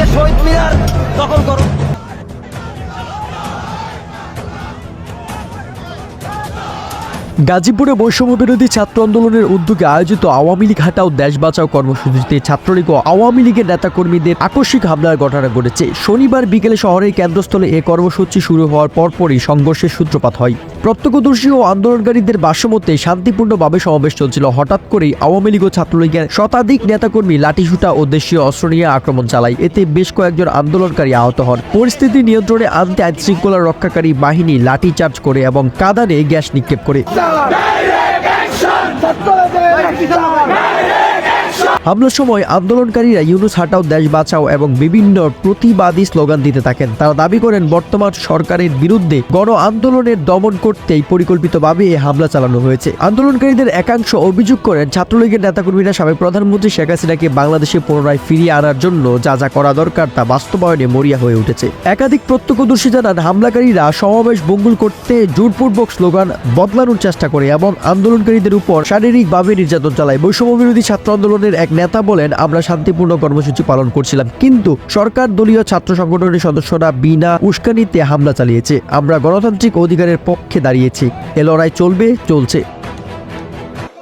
আজকে শহীদ মিনার দখল করো। গাজীপুরে বৈষম্য বিরোধী ছাত্র আন্দোলনের উদ্যোগে আয়োজিত আওয়ামী লীগ হাটাও দেশ বাঁচাও কর্মসূচিতে ছাত্রলীগ ও আওয়ামী লীগের নেতাকর্মীদের আকস্মিক হামলার ঘটনা ঘটেছে। শনিবার বিকেলে শহরের কেন্দ্রস্থলে এ কর্মসূচি শুরু হওয়ার পরপরই সংঘর্ষের সূত্রপাত হয়। প্রত্যক্ষদর্শী ও আন্দোলনকারীদের ভাষ্যমতে শান্তিপূর্ণভাবে সমাবেশ চলছিল। হঠাৎ করেই আওয়ামী লীগ ও ছাত্রলীগের শতাধিক নেতাকর্মী লাঠিসুটা ও দেশীয় অস্ত্র নিয়ে আক্রমণ চালায়। এতে বেশ কয়েকজন আন্দোলনকারী আহত হন। পরিস্থিতি নিয়ন্ত্রণে আনতে আইন শৃঙ্খলা রক্ষাকারী বাহিনী লাঠিচার্জ করে এবং কাদানে গ্যাস নিক্ষেপ করে। হামলার সময় আন্দোলনকারীরা ইউনুস হাটাও, দেশ বাঁচাও এবং বিভিন্ন প্রতিবাদী স্লোগান দিতে থাকেন। তারা দাবি করেন, বর্তমান সরকারের বিরুদ্ধে গণ আন্দোলনের দমন করতেই পরিকল্পিতভাবে এই হামলা চালানো হয়েছে। আন্দোলনকারীদের একাংশ অভিযোগ করেন, ছাত্রলীগের নেতাকর্মীরা সাবেক প্রধানমন্ত্রী শেখ হাসিনাকে বাংলাদেশে পুনরায় ফিরিয়ে আনার জন্য যা যা করা দরকার তা বাস্তবায়নে মরিয়া হয়ে উঠেছে। একাধিক প্রত্যক্ষদর্শী জানান, হামলাকারীরা সমাবেশ বঙ্গুল করতে জোরপূর্বক স্লোগান বদলানোর চেষ্টা করে এবং আন্দোলনকারীদের উপর শারীরিকভাবে নির্যাতন চালায়। বৈষম্য বিরোধী ছাত্র আন্দোলনের এক নেতা বলেন, আমরা শান্তিপূর্ণ কর্মসূচি পালন করছিলাম, কিন্তু সরকার দলীয় ছাত্র সংগঠনের সদস্যরা বিনা উস্কানিতে হামলা চালিয়েছে। আমরা গণতান্ত্রিক অধিকারের পক্ষে দাঁড়িয়েছি। এ লড়াই চলবে, চলছে।